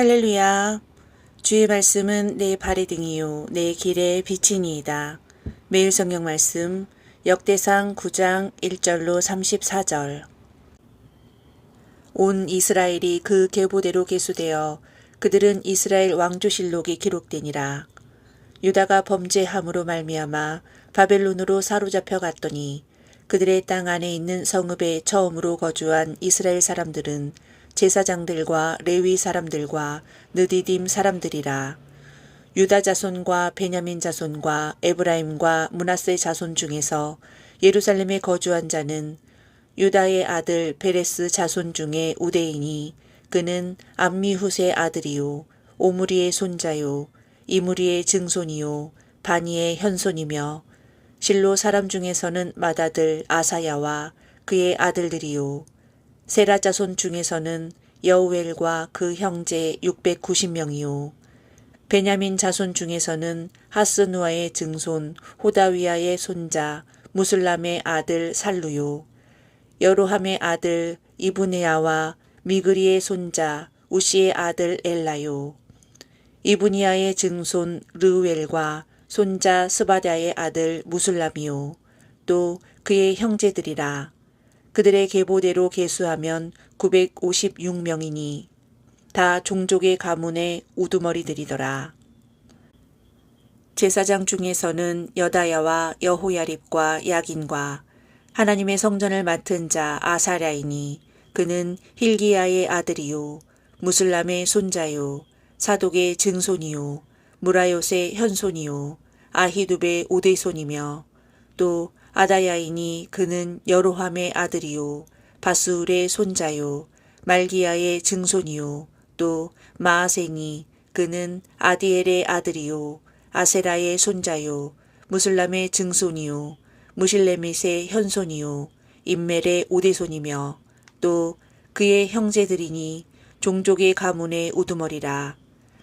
할렐루야. 주의 말씀은 내 발의 등이요 내 길의 빛이니이다. 매일 성경 말씀 역대상 9장 1절로 34절. 온 이스라엘이 그 계보대로 계수되어 그들은 이스라엘 왕조실록이 기록되니라. 유다가 범죄함으로 말미암아 바벨론으로 사로잡혀 갔더니 그들의 땅 안에 있는 성읍에 처음으로 거주한 이스라엘 사람들은 제사장들과 레위 사람들과 느디딤 사람들이라. 유다 자손과 베냐민 자손과 에브라임과 문하세 자손 중에서 예루살렘에 거주한 자는 유다의 아들 베레스 자손 중에 우대이니 그는 암미후세 아들이요 오므리의 손자요 이무리의 증손이요 바니의 현손이며 실로 사람 중에서는 맏아들 아사야와 그의 아들들이요 세라 자손 중에서는 여우엘과 그 형제 690명이요. 베냐민 자손 중에서는 하스누아의 증손 호다위아의 손자 무슬람의 아들 살루요. 여로함의 아들 이브네아와 미그리의 손자 우시의 아들 엘라요. 이브니아의 증손 르웰과 손자 스바다의 아들 무슬람이요. 또 그의 형제들이라 그들의 계보대로 계수하면 956명이니 다 종족의 가문의 우두머리들이더라. 제사장 중에서는 여다야와 여호야립과 야긴과 하나님의 성전을 맡은 자 아사랴이니 그는 힐기야의 아들이요 무슬람의 손자요 사독의 증손이요 무라요의 현손이요 아히두베 오대손이며 또 아다야이니 그는 여로함의 아들이요 바수울의 손자요 말기야의 증손이요 또 마아세니 그는 아디엘의 아들이요 아세라의 손자요 무슬람의 증손이요 무실레밋의 현손이요 임멜의 오대손이며 또 그의 형제들이니 종족의 가문의 우두머리라.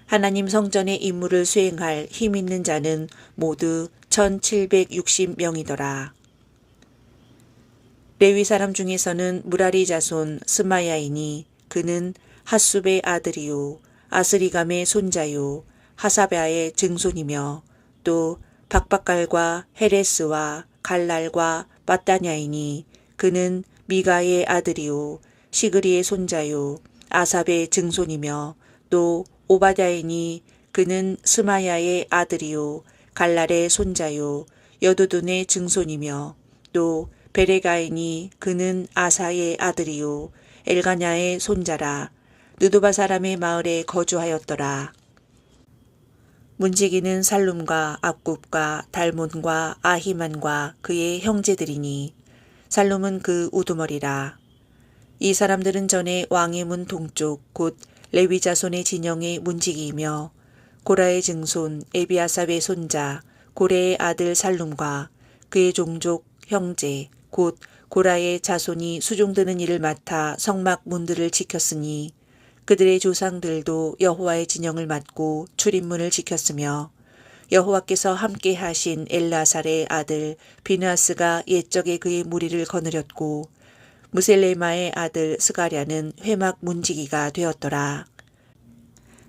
하나님 성전의 임무를 수행할 힘 있는 자는 모두 1760명이더라. 레위 사람 중에서는 무라리 자손 스마야이니 그는 하숲의 아들이요 아스리감의 손자요 하사베아의 증손이며 또 박박갈과 헤레스와 갈랄과 빠따냐이니 그는 미가의 아들이요 시그리의 손자요 아삽의 증손이며 또 오바다이니 그는 스마야의 아들이요 갈랄의 손자요 여도둔의 증손이며 또 베레가이니 그는 아사의 아들이요 엘가냐의 손자라 느도바 사람의 마을에 거주하였더라. 문지기는 살룸과 압굽과 달몬과 아히만과 그의 형제들이니 살룸은 그 우두머리라. 이 사람들은 전에 왕의 문 동쪽 곧 레위 자손의 진영의 문지기이며 고라의 증손 에비아삽의 손자 고레의 아들 살룸과 그의 종족 형제 곧 고라의 자손이 수종드는 일을 맡아 성막 문들을 지켰으니 그들의 조상들도 여호와의 진영을 맡고 출입문을 지켰으며 여호와께서 함께 하신 엘라살의 아들 비나스가 옛적에 그의 무리를 거느렸고 무셀레마의 아들 스가랴는 회막 문지기가 되었더라.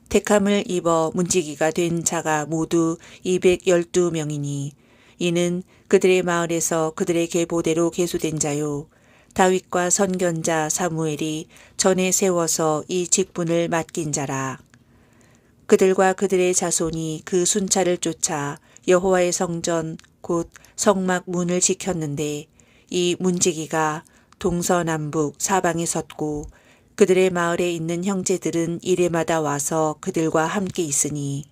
택함을 입어 문지기가 된 자가 모두 212명이니 이는 그들의 마을에서 그들의 계보대로 계수된 자요. 다윗과 선견자 사무엘이 전에 세워서 이 직분을 맡긴 자라. 그들과 그들의 자손이 그 순찰을 쫓아 여호와의 성전 곧 성막 문을 지켰는데 이 문지기가 동서남북 사방에 섰고 그들의 마을에 있는 형제들은 이래마다 와서 그들과 함께 있으니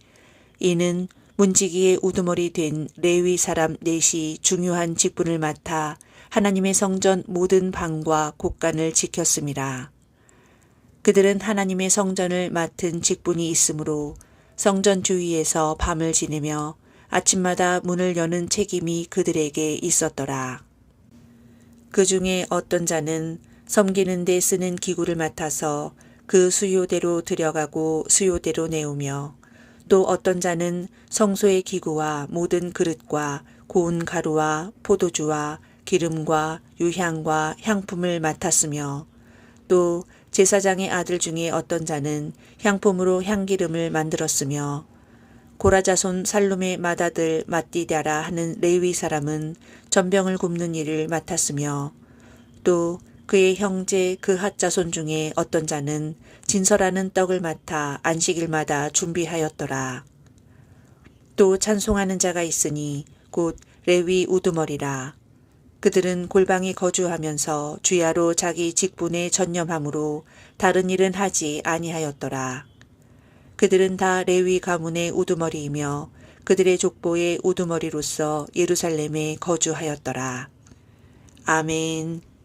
이는 문지기의 우두머리 된 레위 사람 넷이 중요한 직분을 맡아 하나님의 성전 모든 방과 곳간을 지켰습니다. 그들은 하나님의 성전을 맡은 직분이 있으므로 성전 주위에서 밤을 지내며 아침마다 문을 여는 책임이 그들에게 있었더라. 그 중에 어떤 자는 섬기는 데 쓰는 기구를 맡아서 그 수요대로 들여가고 수요대로 내우며 또 어떤 자는 성소의 기구와 모든 그릇과 고운 가루와 포도주와 기름과 유향과 향품을 맡았으며 또 제사장의 아들 중에 어떤 자는 향품으로 향기름을 만들었으며 고라자손 살룸의 맏아들 마띠다라 하는 레위 사람은 전병을 굽는 일을 맡았으며 또 그의 형제 그 핫 자손 중에 어떤 자는 진설하는 떡을 맡아 안식일마다 준비하였더라. 또 찬송하는 자가 있으니 곧 레위 우두머리라. 그들은 골방에 거주하면서 주야로 자기 직분에 전념함으로 다른 일은 하지 아니하였더라. 그들은 다 레위 가문의 우두머리이며 그들의 족보의 우두머리로서 예루살렘에 거주하였더라. 아멘.